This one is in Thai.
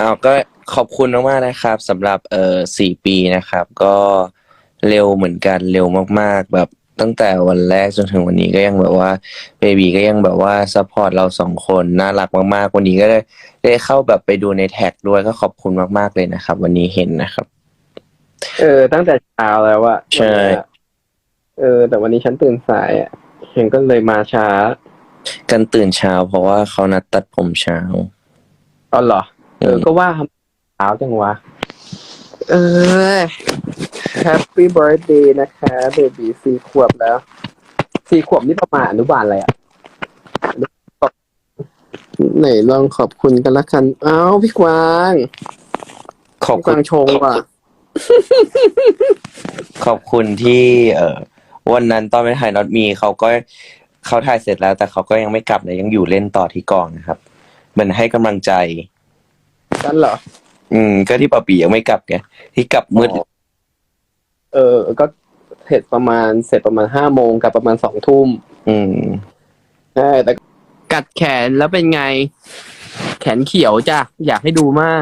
อ้าวก็ขอบคุณมากๆนะครับสำหรับเอ่อสี่ปีนะครับ ก็เร็วเหมือนกันเร็วมากๆ แบบตั้งแต่วันแรกจนถึงวันนี้ก็ยังแบบว่าเบบีก็ยังแบบว่าซัพพอร์ตเราสองคนน่ารักมากๆ วันนี้ก็ได้ได้เข้าแบบไปดูในแท็กด้วยก็ขอบคุณมากๆเลยนะครับ วันนี้เห็นนะครับ เออ ตั้งแต่เช้าแล้วอะใช่ เออ แต่วันนี้ฉันตื่นสายอะเห็นก็เลยมาช้า กันตื่นเช้าเพราะว่าเขานัดตัดผมเช้า อ๋อเหรอ เออมก็ว่าทำเช้าจังวะ เออ Happy Birthday นะคะเบบีสี่ขวบแล้ว สี่ขวบนี่ประมาณอนุบาลอะไรอะ ไหนลองขอบคุณกันละกันเอ้าพี่กวางขอบพี่กคุวาณงชงว่ะ ขอบคุณที่ เอ่อวันนั้นตอนไปถ่ายน็อตมีเขาก็เขาถ่ายเสร็จแล้ว แต่เขาก็ยังไม่กลับนะยังอยู่เล่นต่อที่กองนะครับเห มันให้กำลังใจกันเหรอ อืม ก็ที่ปาปียังไม่กลับไงที่กลับมืดอ๋อ เออ ก็เสร็จประมาณเสร็จประมาณห้าโมงกับประมาณสองทุ่มอืม ใช่แต่กัดแขนแล้วเป็นไง แขนเขียวจ้ะ อยากให้ดูมาก